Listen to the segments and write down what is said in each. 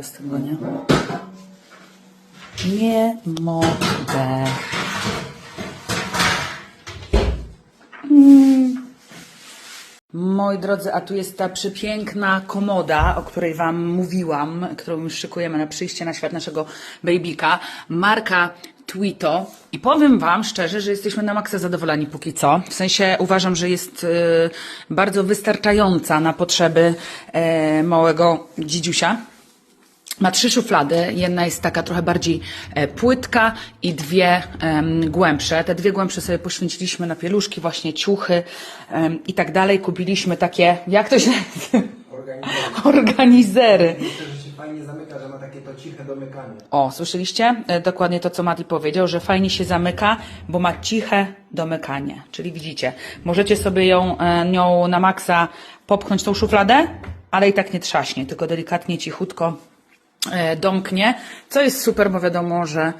mogę z tego, nie? Nie mogę. Moi drodzy, a tu jest ta przepiękna komoda, o której Wam mówiłam, którą już szykujemy na przyjście na świat naszego babyka. Marka Twito. I powiem Wam szczerze, że jesteśmy na maksa zadowoleni póki co. W sensie uważam, że jest y, bardzo wystarczająca na potrzeby e, małego dzidziusia. Ma trzy szuflady. Jedna jest taka trochę bardziej e, płytka i dwie em, głębsze. Te dwie głębsze sobie poświęciliśmy na pieluszki, właśnie ciuchy em, i tak dalej. Kupiliśmy takie, jak to się nazywa? Organizery. Myślę, że się fajnie zamyka, że ma takie to ciche domykanie. O, słyszeliście? E, Dokładnie to, co Mati powiedział, że fajnie się zamyka, bo ma ciche domykanie. Czyli widzicie, możecie sobie ją, e, nią na maksa popchnąć tą szufladę, ale i tak nie trzaśnie, tylko delikatnie, cichutko domknie, co jest super, bo wiadomo, że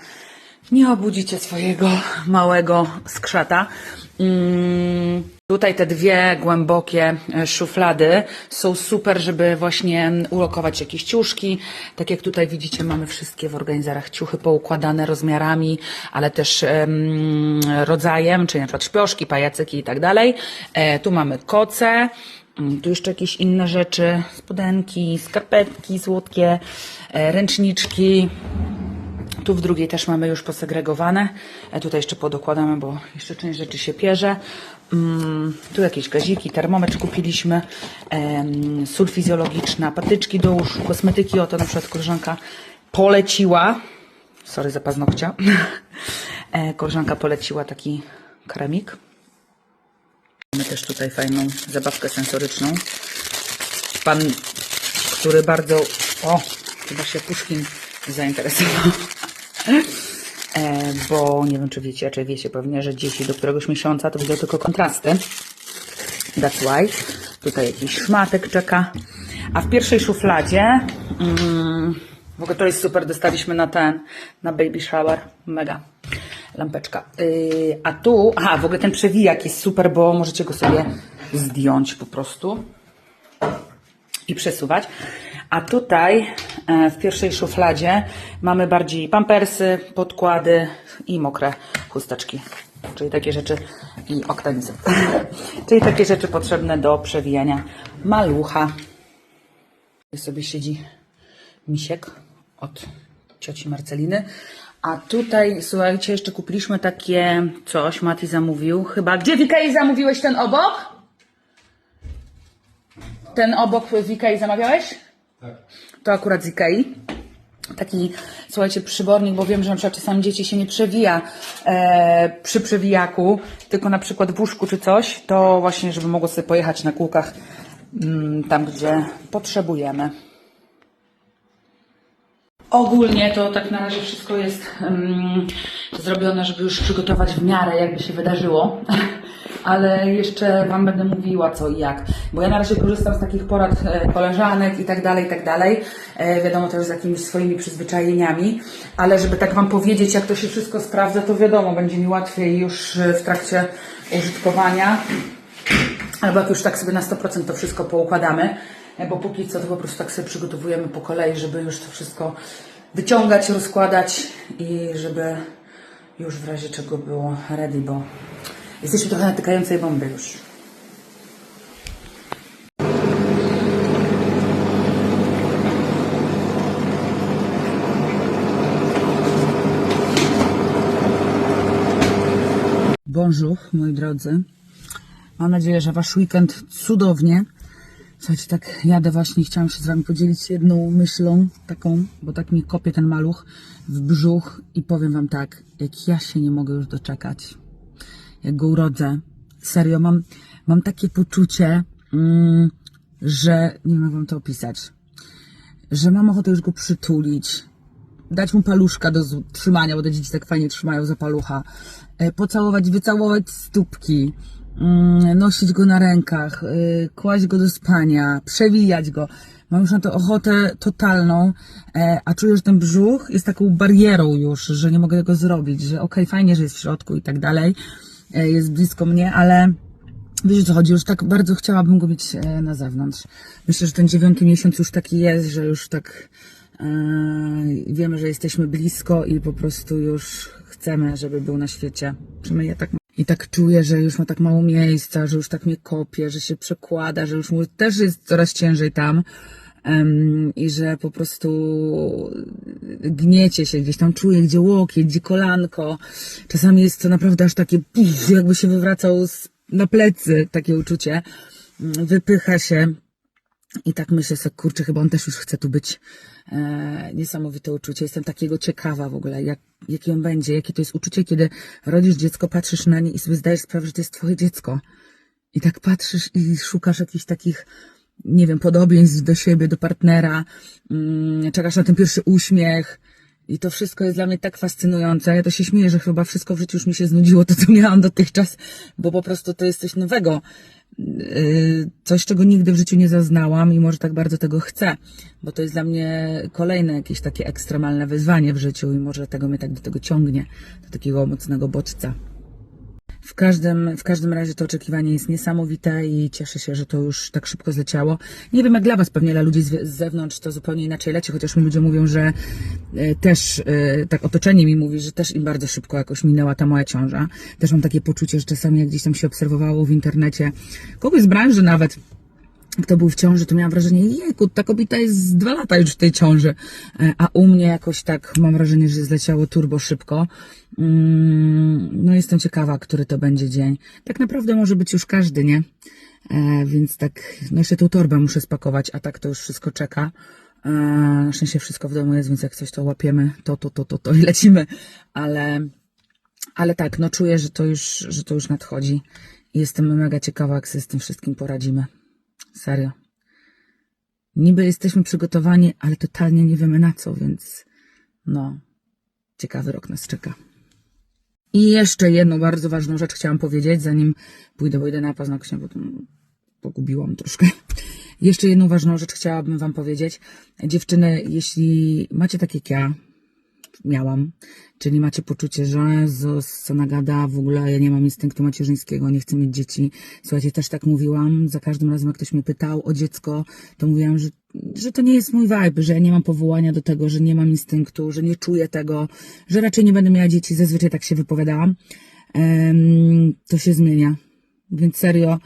nie obudzicie swojego małego skrzata. Mm, Tutaj te dwie głębokie e, szuflady są super, żeby właśnie ulokować jakieś ciuszki. Tak jak tutaj widzicie, mamy wszystkie w organizarach ciuchy poukładane rozmiarami, ale też em, rodzajem, czyli na przykład szpioszki, pajacyki i tak dalej. E, Tu mamy koce, tu jeszcze jakieś inne rzeczy, spodenki, skarpetki słodkie, e, ręczniczki, tu w drugiej też mamy już posegregowane. E, tutaj jeszcze podokładamy, bo jeszcze część rzeczy się pierze. Mm, tu jakieś gaziki, termometr kupiliśmy, sól fizjologiczna, patyczki do uszu, kosmetyki. Oto na przykład koleżanka poleciła, sorry za paznokcia, e, koleżanka poleciła taki kremik. Mamy też tutaj fajną zabawkę sensoryczną. Pan, który bardzo, o, chyba się Puszkin zainteresował. E, bo nie wiem, czy wiecie, czy wiecie pewnie, że dzieci do któregoś miesiąca to widzą tylko kontrasty. That's why. Tutaj jakiś szmatek czeka. A w pierwszej szufladzie, mm, w ogóle to jest super, dostaliśmy na ten, na baby shower. Mega. Lampeczka. Yy, a tu, aha, w ogóle ten przewijak jest super, bo możecie go sobie zdjąć po prostu i przesuwać. A tutaj e, w pierwszej szufladzie mamy bardziej pampersy, podkłady i mokre chusteczki. Czyli takie rzeczy i oktanisy. Czyli takie rzeczy potrzebne do przewijania malucha. Tutaj sobie siedzi misiek od cioci Marceliny. A tutaj, słuchajcie, jeszcze kupiliśmy takie coś, Mati zamówił. Chyba, gdzie w Ikei zamówiłeś ten obok? Ten obok w Ikei zamawiałeś? Tak. To akurat z Ikei. Taki, słuchajcie, przybornik, bo wiem, że na przykład czasami dzieci się nie przewija e, przy przewijaku, tylko na przykład w łóżku czy coś, to właśnie, żeby mogło sobie pojechać na kółkach mm, tam, gdzie potrzebujemy. Ogólnie to tak na razie wszystko jest mm, zrobione, żeby już przygotować w miarę, jakby się wydarzyło. Ale jeszcze Wam będę mówiła co i jak. Bo ja na razie korzystam z takich porad e, koleżanek i tak dalej, i tak dalej. E, wiadomo też z jakimiś swoimi przyzwyczajeniami. Ale żeby tak Wam powiedzieć, jak to się wszystko sprawdza, to wiadomo, będzie mi łatwiej już e, w trakcie użytkowania. Albo jak już tak sobie na 100% to wszystko poukładamy, bo póki co to po prostu tak sobie przygotowujemy po kolei, żeby już to wszystko wyciągać, rozkładać i żeby już w razie czego było ready, bo jesteśmy trochę na tykającej bomby już. Bonjour, moi drodzy. Mam nadzieję, że Wasz weekend cudownie. Słuchajcie, tak jadę właśnie, chciałam się z Wami podzielić jedną myślą taką, bo tak mi kopie ten maluch w brzuch i powiem Wam tak, jak ja się nie mogę już doczekać, jak go urodzę. Serio, mam, mam takie poczucie, mm, że nie wiem Wam to opisać, że mam ochotę już go przytulić, dać mu paluszka do trzymania, bo te dzieci tak fajnie trzymają za palucha, e, pocałować, wycałować stópki, nosić go na rękach, y, kłaść go do spania, przewijać go. Mam już na to ochotę totalną, e, a czuję, że ten brzuch jest taką barierą już, że nie mogę tego zrobić, że okej, fajnie, że jest w środku i tak dalej, e, jest blisko mnie, ale Wiecie o co chodzi, już tak bardzo chciałabym go mieć e, na zewnątrz. Myślę, że ten dziewiąty miesiąc już taki jest, że już tak wiemy, że jesteśmy blisko i po prostu już chcemy, żeby był na świecie. Przynajmniej ja tak i tak czuję, że już ma tak mało miejsca, że już tak mnie kopie, że się przekłada, że już mu też jest coraz ciężej tam. Em, I że po prostu gniecie się gdzieś tam czuję, gdzie łokieć, gdzie kolanko. Czasami jest to naprawdę aż takie, jakby się wywracał z, na plecy, takie uczucie. Wypycha się. I tak myślę sobie, kurczę, chyba on też już chce tu być. E, niesamowite uczucie. Jestem takiego ciekawa w ogóle, jak, jakie on będzie, jakie to jest uczucie, kiedy rodzisz dziecko, patrzysz na nie i sobie zdajesz sprawę, że to jest twoje dziecko. I tak patrzysz i szukasz jakichś takich, nie wiem, podobieństw do siebie, do partnera, mm, czekasz na ten pierwszy uśmiech. I to wszystko jest dla mnie tak fascynujące. Ja to się śmieję, że chyba wszystko w życiu już mi się znudziło, to co miałam dotychczas, bo po prostu to jest coś nowego. Yy, Coś, czego nigdy w życiu nie zaznałam i może tak bardzo tego chcę, bo to jest dla mnie kolejne jakieś takie ekstremalne wyzwanie w życiu i może tego mnie tak do tego ciągnie, do takiego mocnego bodźca. W każdym, w każdym razie to oczekiwanie jest niesamowite i cieszę się, że to już tak szybko zleciało. Nie wiem jak dla Was, pewnie dla ludzi z, z zewnątrz to zupełnie inaczej leci, chociaż mi ludzie mówią, że e, też, e, tak otoczenie mi mówi, że też im bardzo szybko jakoś minęła ta moja ciąża. Też mam takie poczucie, że czasami jak gdzieś tam się obserwowało w internecie, kogoś z branży nawet, kto był w ciąży, to miałam wrażenie, jejku, ta kobieta jest dwa lata już w tej ciąży. E, A u mnie jakoś tak mam wrażenie, że zleciało turbo szybko. Mm, No jestem ciekawa, który to będzie dzień. Tak naprawdę może być już każdy, nie? E, Więc tak, no jeszcze tą torbę muszę spakować, a tak to już wszystko czeka. E, Na szczęście wszystko w domu jest, więc jak coś to łapiemy, to, to, to, to, to i lecimy. Ale, ale tak, no czuję, że to już, że to już nadchodzi. Jestem mega ciekawa, jak sobie z tym wszystkim poradzimy. Serio. Niby jesteśmy przygotowani, ale totalnie nie wiemy na co, więc no, ciekawy rok nas czeka. I jeszcze jedną bardzo ważną rzecz chciałam powiedzieć, zanim pójdę, bo idę na paznokcie, bo pogubiłam troszkę. Jeszcze jedną ważną rzecz chciałabym Wam powiedzieć. Dziewczyny, jeśli macie tak jak ja, miałam, czyli macie poczucie, że Jezus, co nagada, w ogóle ja nie mam instynktu macierzyńskiego, nie chcę mieć dzieci. Słuchajcie, też tak mówiłam, za każdym razem jak ktoś mnie pytał o dziecko, to mówiłam, że, że to nie jest mój vibe, że ja nie mam powołania do tego, że nie mam instynktu, że nie czuję tego, że raczej nie będę miała dzieci, zazwyczaj tak się wypowiadałam. Em, to się zmienia. Więc serio,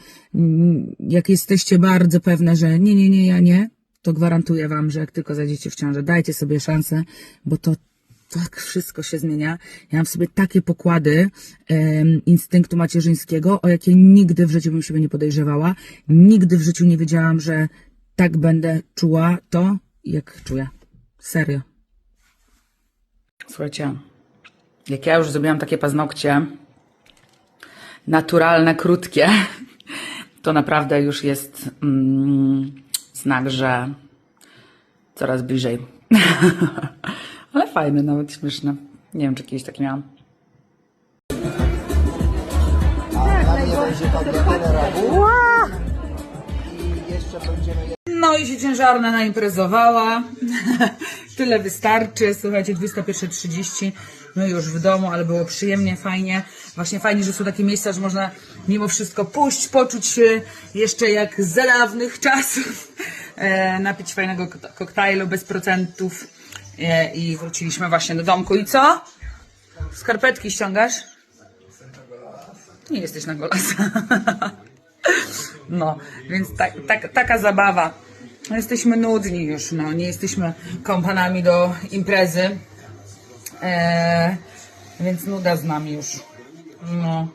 jak jesteście bardzo pewne, że nie, nie, nie, ja nie, to gwarantuję Wam, że jak tylko zajdziecie w ciążę, dajcie sobie szansę, bo to tak wszystko się zmienia. Ja mam w sobie takie pokłady instynktu macierzyńskiego, o jakie nigdy w życiu bym siebie nie podejrzewała. Nigdy w życiu nie wiedziałam, że tak będę czuła to, jak czuję. Serio. Słuchajcie, jak ja już zrobiłam takie paznokcie, naturalne, krótkie, to naprawdę już jest mm, znak, że coraz bliżej. Ale fajne, nawet śmieszne. Nie wiem, czy kiedyś takie miałam. No i się ciężarna naimprezowała. Tyle wystarczy. Słuchajcie, 21.30. My już w domu, ale było przyjemnie, fajnie. Właśnie fajnie, że są takie miejsca, że można mimo wszystko pójść, poczuć się jeszcze jak z dawnych czasów. E, napić fajnego kok- koktajlu bez procentów. E, I wróciliśmy właśnie do domku. I co? Skarpetki ściągasz? Nie jesteś na golasa. No, więc tak, tak, taka zabawa. Jesteśmy nudni już, no, nie jesteśmy kompanami do imprezy. E, więc nuda z nami już. No.